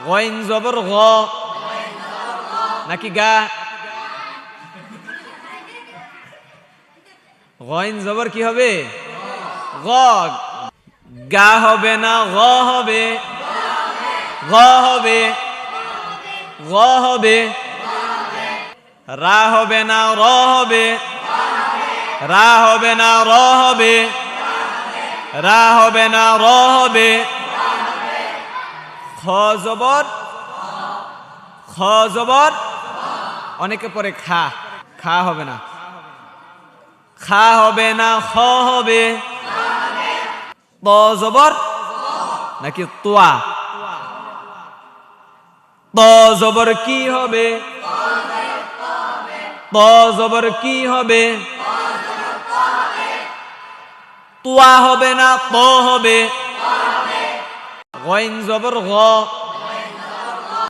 গইন জবর গ নাকি গা গইন জবর কি হবে গ গা হবে না গ হবে গ হবে গ হবে রা হবে না র হবে রা হবে না র হবে রা হবে না র হবে খ জবর? খ জবর? অনেকে পরে খা। খা হবে না। খা হবে না, খ হবে। ত জবর? নাকি তোয়া? ত জবর কি হবে? ত জবর কি হবে? তোয়া হবে না, ত হবে। গইন জবর গ